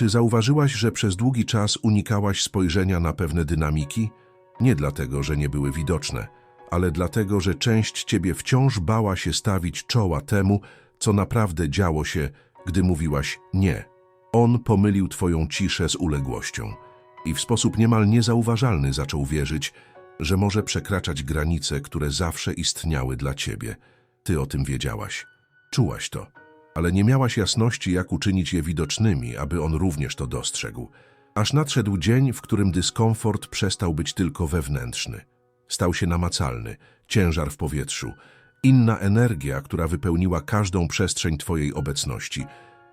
Czy zauważyłaś, że przez długi czas unikałaś spojrzenia na pewne dynamiki? Nie dlatego, że nie były widoczne, ale dlatego, że część ciebie wciąż bała się stawić czoła temu, co naprawdę działo się, gdy mówiłaś nie. On pomylił twoją ciszę z uległością i w sposób niemal niezauważalny zaczął wierzyć, że może przekraczać granice, które zawsze istniały dla ciebie. Ty o tym wiedziałaś. Czułaś to, ale nie miałaś jasności, jak uczynić je widocznymi, aby on również to dostrzegł. Aż nadszedł dzień, w którym dyskomfort przestał być tylko wewnętrzny. Stał się namacalny, ciężar w powietrzu, inna energia, która wypełniła każdą przestrzeń twojej obecności.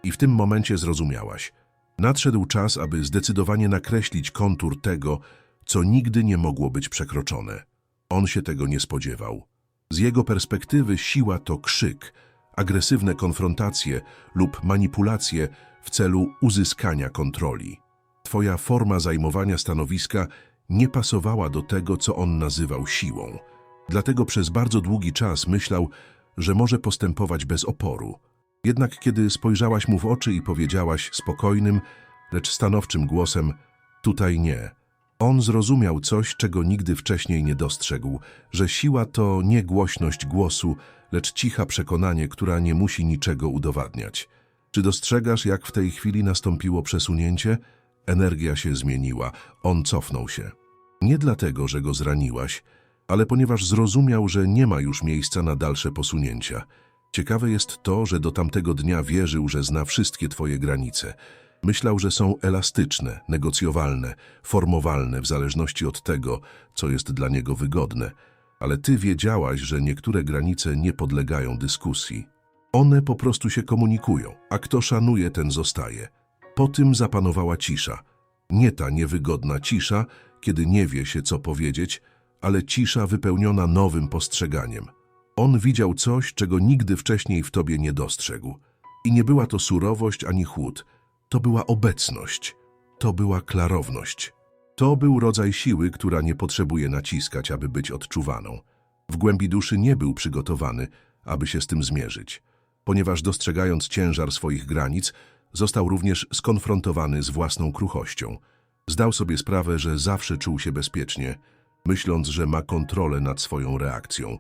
I w tym momencie zrozumiałaś. Nadszedł czas, aby zdecydowanie nakreślić kontur tego, co nigdy nie mogło być przekroczone. On się tego nie spodziewał. Z jego perspektywy siła to krzyk, agresywne konfrontacje lub manipulacje w celu uzyskania kontroli. Twoja forma zajmowania stanowiska nie pasowała do tego, co on nazywał siłą. Dlatego przez bardzo długi czas myślał, że może postępować bez oporu. Jednak kiedy spojrzałaś mu w oczy i powiedziałaś spokojnym, lecz stanowczym głosem tutaj nie, on zrozumiał coś, czego nigdy wcześniej nie dostrzegł, że siła to nie głośność głosu, lecz cicha przekonanie, która nie musi niczego udowadniać. Czy dostrzegasz, jak w tej chwili nastąpiło przesunięcie? Energia się zmieniła, on cofnął się. Nie dlatego, że go zraniłaś, ale ponieważ zrozumiał, że nie ma już miejsca na dalsze posunięcia. Ciekawe jest to, że do tamtego dnia wierzył, że zna wszystkie twoje granice. Myślał, że są elastyczne, negocjowalne, formowalne w zależności od tego, co jest dla niego wygodne. Ale ty wiedziałaś, że niektóre granice nie podlegają dyskusji. One po prostu się komunikują, a kto szanuje, ten zostaje. Po tym zapanowała cisza. Nie ta niewygodna cisza, kiedy nie wie się, co powiedzieć, ale cisza wypełniona nowym postrzeganiem. On widział coś, czego nigdy wcześniej w tobie nie dostrzegł. I nie była to surowość ani chłód. To była obecność. To była klarowność. To był rodzaj siły, która nie potrzebuje naciskać, aby być odczuwaną. W głębi duszy nie był przygotowany, aby się z tym zmierzyć. Ponieważ dostrzegając ciężar swoich granic, został również skonfrontowany z własną kruchością. Zdał sobie sprawę, że zawsze czuł się bezpiecznie, myśląc, że ma kontrolę nad swoją reakcją.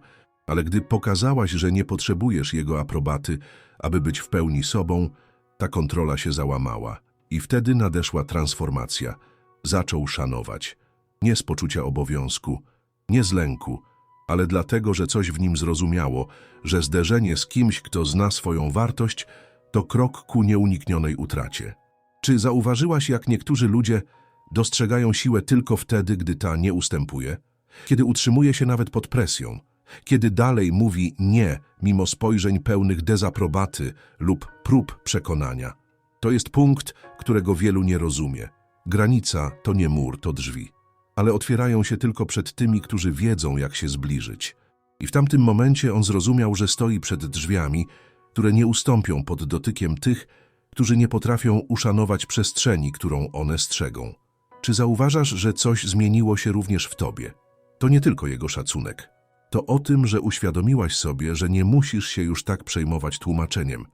Ale gdy pokazałaś, że nie potrzebujesz jego aprobaty, aby być w pełni sobą, ta kontrola się załamała. I wtedy nadeszła transformacja. Zaczął szanować. Nie z poczucia obowiązku, nie z lęku, ale dlatego, że coś w nim zrozumiało, że zderzenie z kimś, kto zna swoją wartość, to krok ku nieuniknionej utracie. Czy zauważyłaś, jak niektórzy ludzie dostrzegają siłę tylko wtedy, gdy ta nie ustępuje? Kiedy utrzymuje się nawet pod presją? Kiedy dalej mówi nie, mimo spojrzeń pełnych dezaprobaty lub prób przekonania? To jest punkt, którego wielu nie rozumie. Granica to nie mur, to drzwi. Ale otwierają się tylko przed tymi, którzy wiedzą, jak się zbliżyć. I w tamtym momencie on zrozumiał, że stoi przed drzwiami, które nie ustąpią pod dotykiem tych, którzy nie potrafią uszanować przestrzeni, którą one strzegą. Czy zauważasz, że coś zmieniło się również w tobie? To nie tylko jego szacunek. To o tym, że uświadomiłaś sobie, że nie musisz się już tak przejmować tłumaczeniem,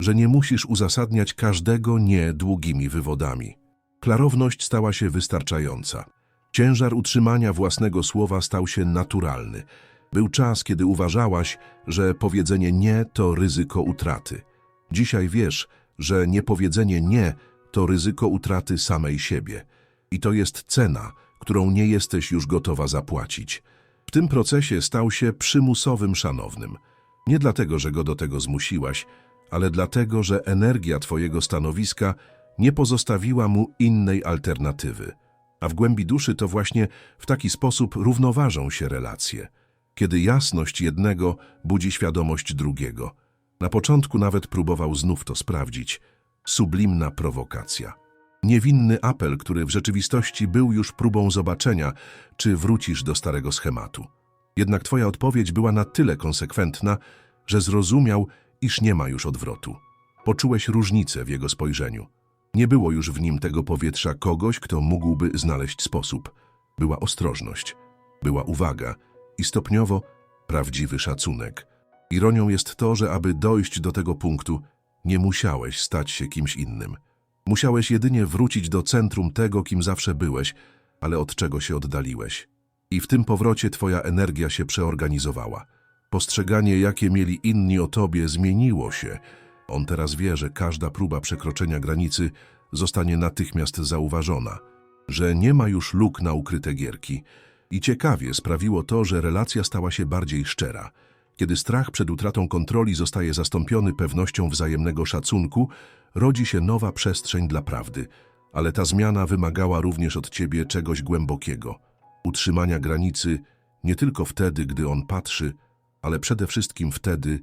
że nie musisz uzasadniać każdego nie długimi wywodami. Klarowność stała się wystarczająca. Ciężar utrzymania własnego słowa stał się naturalny. Był czas, kiedy uważałaś, że powiedzenie nie to ryzyko utraty. Dzisiaj wiesz, że niepowiedzenie nie to ryzyko utraty samej siebie. I to jest cena, którą nie jesteś już gotowa zapłacić. Tym procesie stał się przymusowym szanownym. Nie dlatego, że go do tego zmusiłaś, ale dlatego, że energia twojego stanowiska nie pozostawiła mu innej alternatywy. A w głębi duszy to właśnie w taki sposób równoważą się relacje. Kiedy jasność jednego budzi świadomość drugiego. Na początku nawet próbował znów to sprawdzić. Sublimna prowokacja. Niewinny apel, który w rzeczywistości był już próbą zobaczenia, czy wrócisz do starego schematu. Jednak twoja odpowiedź była na tyle konsekwentna, że zrozumiał, iż nie ma już odwrotu. Poczułeś różnicę w jego spojrzeniu. Nie było już w nim tego powietrza kogoś, kto mógłby znaleźć sposób. Była ostrożność, była uwaga i stopniowo prawdziwy szacunek. Ironią jest to, że aby dojść do tego punktu, nie musiałeś stać się kimś innym. Musiałeś jedynie wrócić do centrum tego, kim zawsze byłeś, ale od czego się oddaliłeś. I w tym powrocie twoja energia się przeorganizowała. Postrzeganie, jakie mieli inni o tobie, zmieniło się. On teraz wie, że każda próba przekroczenia granicy zostanie natychmiast zauważona, że nie ma już luk na ukryte gierki. I ciekawie sprawiło to, że relacja stała się bardziej szczera. Kiedy strach przed utratą kontroli zostaje zastąpiony pewnością wzajemnego szacunku, rodzi się nowa przestrzeń dla prawdy. Ale ta zmiana wymagała również od ciebie czegoś głębokiego. Utrzymania granicy nie tylko wtedy, gdy on patrzy, ale przede wszystkim wtedy,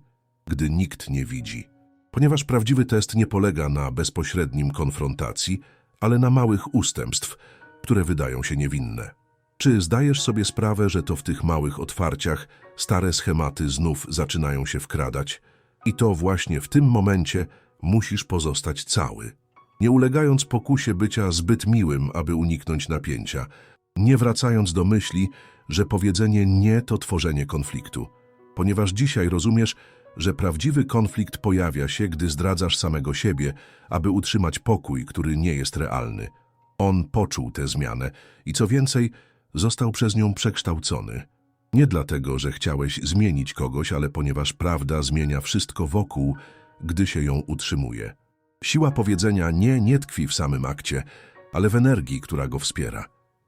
gdy nikt nie widzi. Ponieważ prawdziwy test nie polega na bezpośrednim konfrontacji, ale na małych ustępstw, które wydają się niewinne. Czy zdajesz sobie sprawę, że to w tych małych otwarciach stare schematy znów zaczynają się wkradać? I to właśnie w tym momencie musisz pozostać cały. Nie ulegając pokusie bycia zbyt miłym, aby uniknąć napięcia, nie wracając do myśli, że powiedzenie nie to tworzenie konfliktu. Ponieważ dzisiaj rozumiesz, że prawdziwy konflikt pojawia się, gdy zdradzasz samego siebie, aby utrzymać pokój, który nie jest realny. On poczuł tę zmianę i co więcej, został przez nią przekształcony. Nie dlatego, że chciałeś zmienić kogoś, ale ponieważ prawda zmienia wszystko wokół, gdy się ją utrzymuje. Siła powiedzenia nie nie tkwi w samym akcie, ale w energii, która go wspiera.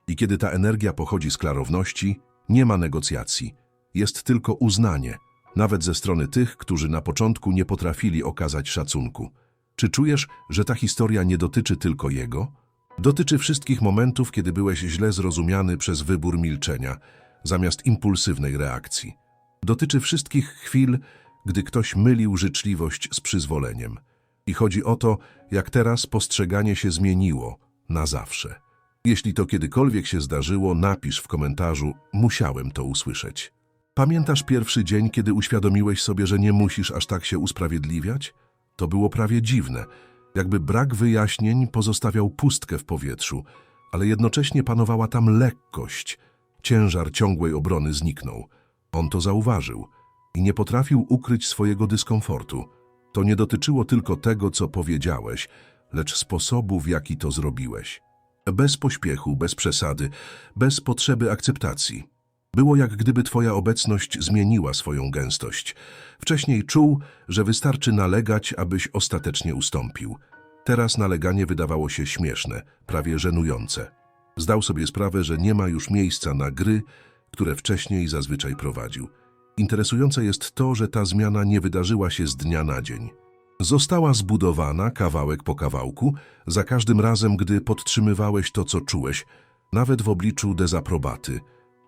I kiedy ta energia pochodzi z klarowności, nie ma negocjacji. Jest tylko uznanie, nawet ze strony tych, którzy na początku nie potrafili okazać szacunku. Czy czujesz, że ta historia nie dotyczy tylko jego? Dotyczy wszystkich momentów, kiedy byłeś źle zrozumiany przez wybór milczenia, zamiast impulsywnej reakcji. Dotyczy wszystkich chwil, gdy ktoś mylił życzliwość z przyzwoleniem. I chodzi o to, jak teraz postrzeganie się zmieniło na zawsze. Jeśli to kiedykolwiek się zdarzyło, napisz w komentarzu musiałem to usłyszeć. Pamiętasz pierwszy dzień, kiedy uświadomiłeś sobie, że nie musisz aż tak się usprawiedliwiać? To było prawie dziwne, jakby brak wyjaśnień pozostawiał pustkę w powietrzu, ale jednocześnie panowała tam lekkość. Ciężar ciągłej obrony zniknął. On to zauważył i nie potrafił ukryć swojego dyskomfortu. To nie dotyczyło tylko tego, co powiedziałeś, lecz sposobu, w jaki to zrobiłeś. Bez pośpiechu, bez przesady, bez potrzeby akceptacji. Było jak gdyby twoja obecność zmieniła swoją gęstość. Wcześniej czuł, że wystarczy nalegać, abyś ostatecznie ustąpił. Teraz naleganie wydawało się śmieszne, prawie żenujące. Zdał sobie sprawę, że nie ma już miejsca na gry, które wcześniej zazwyczaj prowadził. Interesujące jest to, że ta zmiana nie wydarzyła się z dnia na dzień. Została zbudowana kawałek po kawałku, za każdym razem, gdy podtrzymywałeś to, co czułeś, nawet w obliczu dezaprobaty.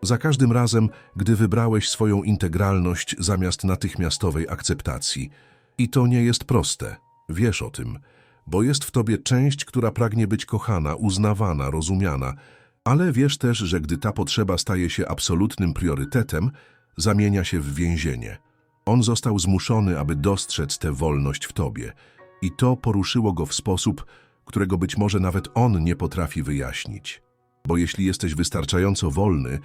Za każdym razem, gdy wybrałeś swoją integralność zamiast natychmiastowej akceptacji. I to nie jest proste, wiesz o tym, bo jest w tobie część, która pragnie być kochana, uznawana, rozumiana, ale wiesz też, że gdy ta potrzeba staje się absolutnym priorytetem, zamienia się w więzienie. On został zmuszony, aby dostrzec tę wolność w tobie i to poruszyło go w sposób, którego być może nawet on nie potrafi wyjaśnić. Bo jeśli jesteś wystarczająco wolny,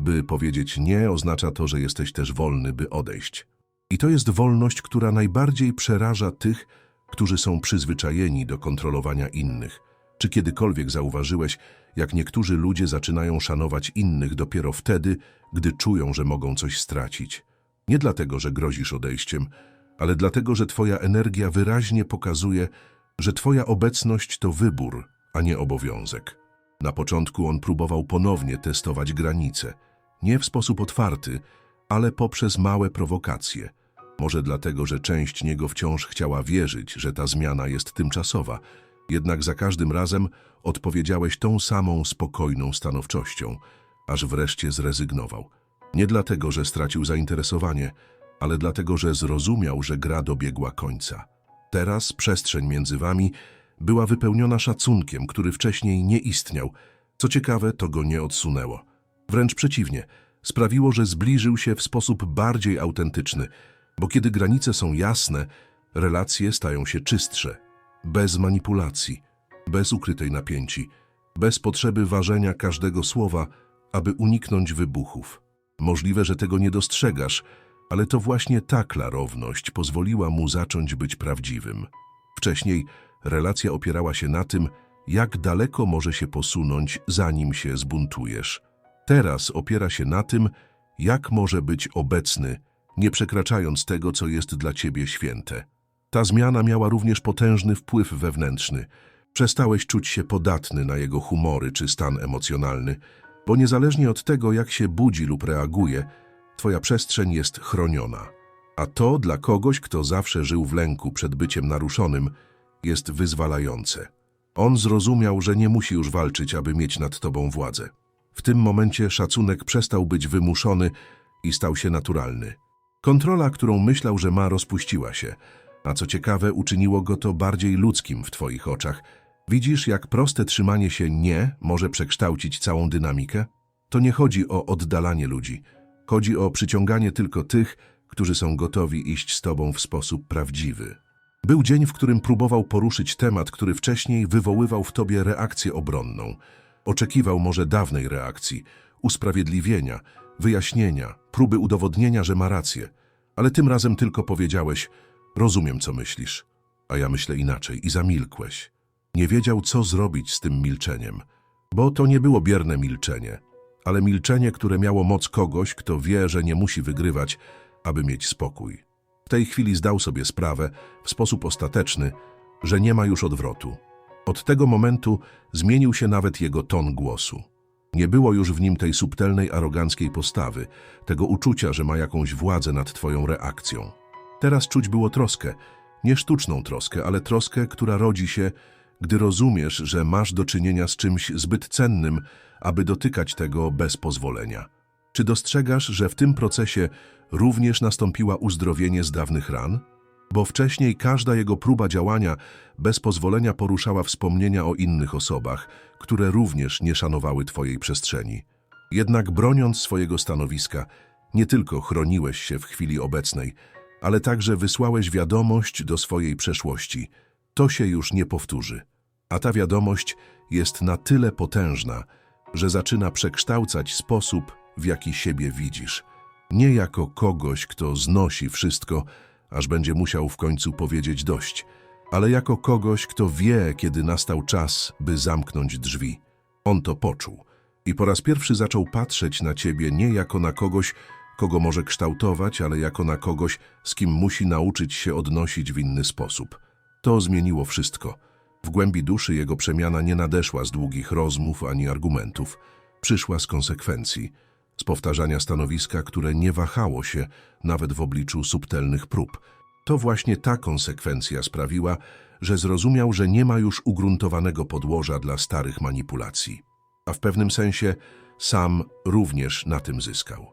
by powiedzieć nie, oznacza to, że jesteś też wolny, by odejść. I to jest wolność, która najbardziej przeraża tych, którzy są przyzwyczajeni do kontrolowania innych. Czy kiedykolwiek zauważyłeś, jak niektórzy ludzie zaczynają szanować innych dopiero wtedy, gdy czują, że mogą coś stracić? Nie dlatego, że grozisz odejściem, ale dlatego, że twoja energia wyraźnie pokazuje, że twoja obecność to wybór, a nie obowiązek. Na początku on próbował ponownie testować granice. Nie w sposób otwarty, ale poprzez małe prowokacje. Może dlatego, że część niego wciąż chciała wierzyć, że ta zmiana jest tymczasowa, jednak za każdym razem odpowiedziałeś tą samą spokojną stanowczością, aż wreszcie zrezygnował. Nie dlatego, że stracił zainteresowanie, ale dlatego, że zrozumiał, że gra dobiegła końca. Teraz przestrzeń między wami była wypełniona szacunkiem, który wcześniej nie istniał. Co ciekawe, to go nie odsunęło. Wręcz przeciwnie, sprawiło, że zbliżył się w sposób bardziej autentyczny, bo kiedy granice są jasne, relacje stają się czystsze, bez manipulacji, bez ukrytej napięci, bez potrzeby ważenia każdego słowa, aby uniknąć wybuchów. Możliwe, że tego nie dostrzegasz, ale to właśnie ta klarowność pozwoliła mu zacząć być prawdziwym. Wcześniej relacja opierała się na tym, jak daleko może się posunąć, zanim się zbuntujesz. Teraz opiera się na tym, jak może być obecny, nie przekraczając tego, co jest dla ciebie święte. Ta zmiana miała również potężny wpływ wewnętrzny. Przestałeś czuć się podatny na jego humory czy stan emocjonalny, bo niezależnie od tego, jak się budzi lub reaguje, twoja przestrzeń jest chroniona. A to dla kogoś, kto zawsze żył w lęku przed byciem naruszonym, jest wyzwalające. On zrozumiał, że nie musi już walczyć, aby mieć nad tobą władzę. W tym momencie szacunek przestał być wymuszony i stał się naturalny. Kontrola, którą myślał, że ma, rozpuściła się, a co ciekawe, uczyniło go to bardziej ludzkim w twoich oczach. Widzisz, jak proste trzymanie się nie może przekształcić całą dynamikę? To nie chodzi o oddalanie ludzi. Chodzi o przyciąganie tylko tych, którzy są gotowi iść z tobą w sposób prawdziwy. Był dzień, w którym próbował poruszyć temat, który wcześniej wywoływał w tobie reakcję obronną. Oczekiwał może dawnej reakcji, usprawiedliwienia, wyjaśnienia, próby udowodnienia, że ma rację. Ale tym razem tylko powiedziałeś, rozumiem, co myślisz, a ja myślę inaczej i zamilkłeś. Nie wiedział, co zrobić z tym milczeniem, bo to nie było bierne milczenie, ale milczenie, które miało moc kogoś, kto wie, że nie musi wygrywać, aby mieć spokój. W tej chwili zdał sobie sprawę, w sposób ostateczny, że nie ma już odwrotu. Od tego momentu zmienił się nawet jego ton głosu. Nie było już w nim tej subtelnej, aroganckiej postawy, tego uczucia, że ma jakąś władzę nad twoją reakcją. Teraz czuć było troskę, nie sztuczną troskę, ale troskę, która rodzi się, gdy rozumiesz, że masz do czynienia z czymś zbyt cennym, aby dotykać tego bez pozwolenia. Czy dostrzegasz, że w tym procesie również nastąpiła uzdrowienie z dawnych ran? Bo wcześniej każda jego próba działania bez pozwolenia poruszała wspomnienia o innych osobach, które również nie szanowały twojej przestrzeni. Jednak broniąc swojego stanowiska, nie tylko chroniłeś się w chwili obecnej, ale także wysłałeś wiadomość do swojej przeszłości. To się już nie powtórzy. A ta wiadomość jest na tyle potężna, że zaczyna przekształcać sposób, w jaki siebie widzisz. Nie jako kogoś, kto znosi wszystko, aż będzie musiał w końcu powiedzieć dość, ale jako kogoś, kto wie, kiedy nastał czas, by zamknąć drzwi. On to poczuł i po raz pierwszy zaczął patrzeć na ciebie nie jako na kogoś, kogo może kształtować, ale jako na kogoś, z kim musi nauczyć się odnosić w inny sposób. To zmieniło wszystko. W głębi duszy jego przemiana nie nadeszła z długich rozmów ani argumentów. Przyszła z konsekwencji, z powtarzania stanowiska, które nie wahało się nawet w obliczu subtelnych prób. To właśnie ta konsekwencja sprawiła, że zrozumiał, że nie ma już ugruntowanego podłoża dla starych manipulacji. A w pewnym sensie sam również na tym zyskał.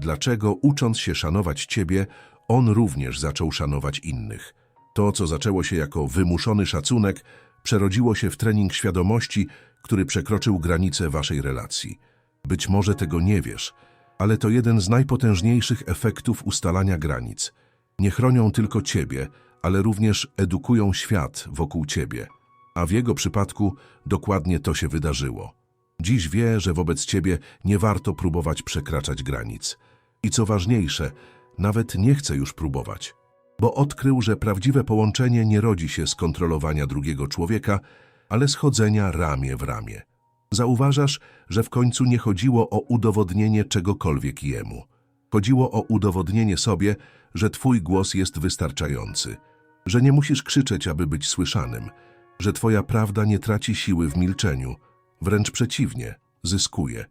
Dlaczego, ucząc się szanować ciebie, on również zaczął szanować innych? To, co zaczęło się jako wymuszony szacunek, przerodziło się w trening świadomości, który przekroczył granice waszej relacji. Być może tego nie wiesz, ale to jeden z najpotężniejszych efektów ustalania granic. Nie chronią tylko ciebie, ale również edukują świat wokół ciebie. A w jego przypadku dokładnie to się wydarzyło. Dziś wie, że wobec ciebie nie warto próbować przekraczać granic. I co ważniejsze, nawet nie chce już próbować, bo odkrył, że prawdziwe połączenie nie rodzi się z kontrolowania drugiego człowieka, ale z chodzenia ramię w ramię. Zauważasz, że w końcu nie chodziło o udowodnienie czegokolwiek jemu. Chodziło o udowodnienie sobie, że twój głos jest wystarczający, że nie musisz krzyczeć, aby być słyszanym, że twoja prawda nie traci siły w milczeniu, wręcz przeciwnie, zyskuje.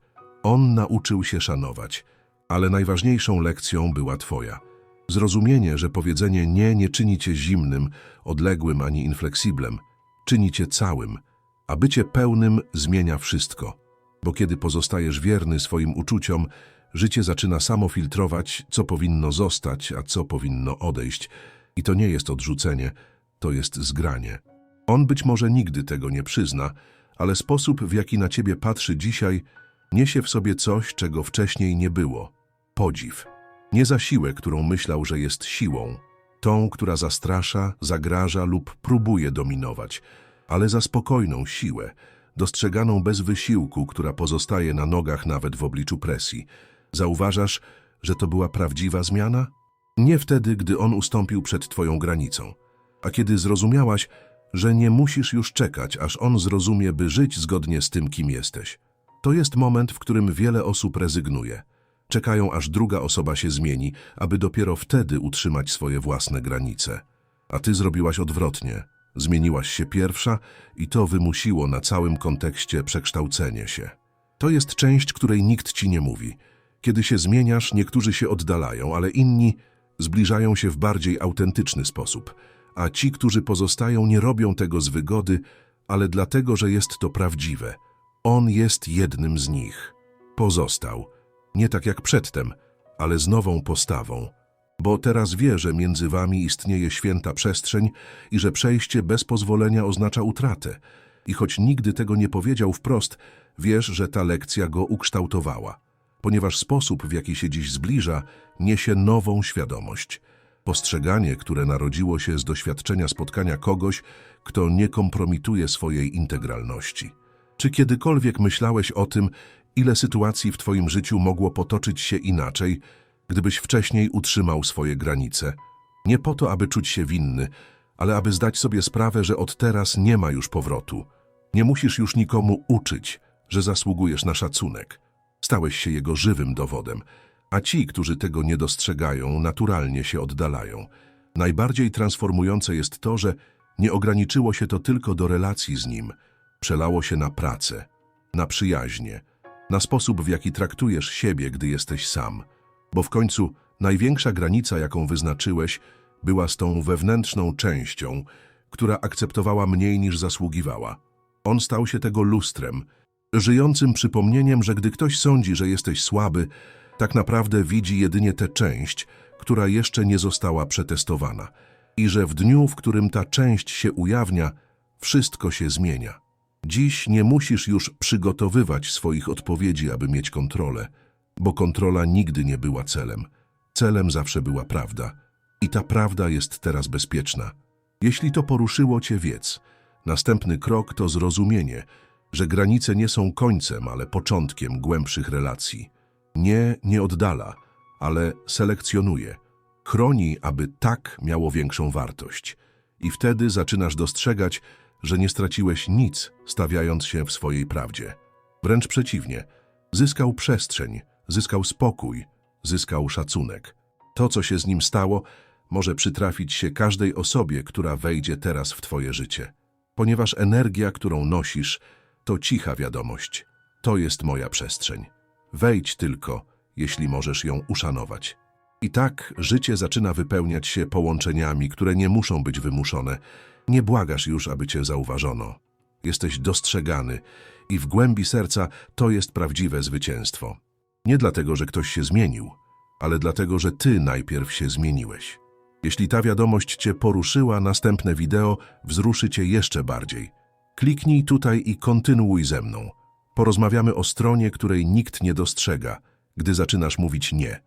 On nauczył się szanować, ale najważniejszą lekcją była twoja. Zrozumienie, że powiedzenie nie nie czyni cię zimnym, odległym ani infleksiblem, czyni cię całym, a bycie pełnym zmienia wszystko. Bo kiedy pozostajesz wierny swoim uczuciom, życie zaczyna samo filtrować, co powinno zostać, a co powinno odejść. I to nie jest odrzucenie, to jest zgranie. On być może nigdy tego nie przyzna, ale sposób, w jaki na ciebie patrzy dzisiaj, niesie w sobie coś, czego wcześniej nie było. Podziw. Nie za siłę, którą myślał, że jest siłą, tą, która zastrasza, zagraża lub próbuje dominować, ale za spokojną siłę, dostrzeganą bez wysiłku, która pozostaje na nogach nawet w obliczu presji. Zauważasz, że to była prawdziwa zmiana? Nie wtedy, gdy on ustąpił przed twoją granicą, a kiedy zrozumiałaś, że nie musisz już czekać, aż on zrozumie, by żyć zgodnie z tym, kim jesteś. To jest moment, w którym wiele osób rezygnuje. Czekają, aż druga osoba się zmieni, aby dopiero wtedy utrzymać swoje własne granice. A ty zrobiłaś odwrotnie. Zmieniłaś się pierwsza i to wymusiło na całym kontekście przekształcenie się. To jest część, której nikt ci nie mówi. Kiedy się zmieniasz, niektórzy się oddalają, ale inni zbliżają się w bardziej autentyczny sposób. A ci, którzy pozostają, nie robią tego z wygody, ale dlatego, że jest to prawdziwe. On jest jednym z nich. Pozostał. Nie tak jak przedtem, ale z nową postawą. Bo teraz wie, że między wami istnieje święta przestrzeń i że przejście bez pozwolenia oznacza utratę. I choć nigdy tego nie powiedział wprost, wiesz, że ta lekcja go ukształtowała. Ponieważ sposób, w jaki się dziś zbliża, niesie nową świadomość. Postrzeganie, które narodziło się z doświadczenia spotkania kogoś, kto nie kompromituje swojej integralności. Czy kiedykolwiek myślałeś o tym, ile sytuacji w Twoim życiu mogło potoczyć się inaczej, gdybyś wcześniej utrzymał swoje granice? Nie po to, aby czuć się winny, ale aby zdać sobie sprawę, że od teraz nie ma już powrotu. Nie musisz już nikomu uczyć, że zasługujesz na szacunek. Stałeś się jego żywym dowodem, a ci, którzy tego nie dostrzegają, naturalnie się oddalają. Najbardziej transformujące jest to, że nie ograniczyło się to tylko do relacji z nim, przelało się na pracę, na przyjaźnie, na sposób, w jaki traktujesz siebie, gdy jesteś sam. Bo w końcu największa granica, jaką wyznaczyłeś, była z tą wewnętrzną częścią, która akceptowała mniej niż zasługiwała. On stał się tego lustrem, żyjącym przypomnieniem, że gdy ktoś sądzi, że jesteś słaby, tak naprawdę widzi jedynie tę część, która jeszcze nie została przetestowana i że w dniu, w którym ta część się ujawnia, wszystko się zmienia. Dziś nie musisz już przygotowywać swoich odpowiedzi, aby mieć kontrolę, bo kontrola nigdy nie była celem. Celem zawsze była prawda. I ta prawda jest teraz bezpieczna. Jeśli to poruszyło cię, wiedz. Następny krok to zrozumienie, że granice nie są końcem, ale początkiem głębszych relacji. Nie, nie oddala, ale selekcjonuje. Chroni, aby tak miało większą wartość. I wtedy zaczynasz dostrzegać, że nie straciłeś nic, stawiając się w swojej prawdzie. Wręcz przeciwnie, zyskał przestrzeń, zyskał spokój, zyskał szacunek. To, co się z nim stało, może przytrafić się każdej osobie, która wejdzie teraz w twoje życie. Ponieważ energia, którą nosisz, to cicha wiadomość. To jest moja przestrzeń. Wejdź tylko, jeśli możesz ją uszanować. I tak życie zaczyna wypełniać się połączeniami, które nie muszą być wymuszone. Nie błagasz już, aby cię zauważono. Jesteś dostrzegany i w głębi serca to jest prawdziwe zwycięstwo. Nie dlatego, że ktoś się zmienił, ale dlatego, że ty najpierw się zmieniłeś. Jeśli ta wiadomość cię poruszyła, następne wideo wzruszy cię jeszcze bardziej. Kliknij tutaj i kontynuuj ze mną. Porozmawiamy o stronie, której nikt nie dostrzega, gdy zaczynasz mówić nie.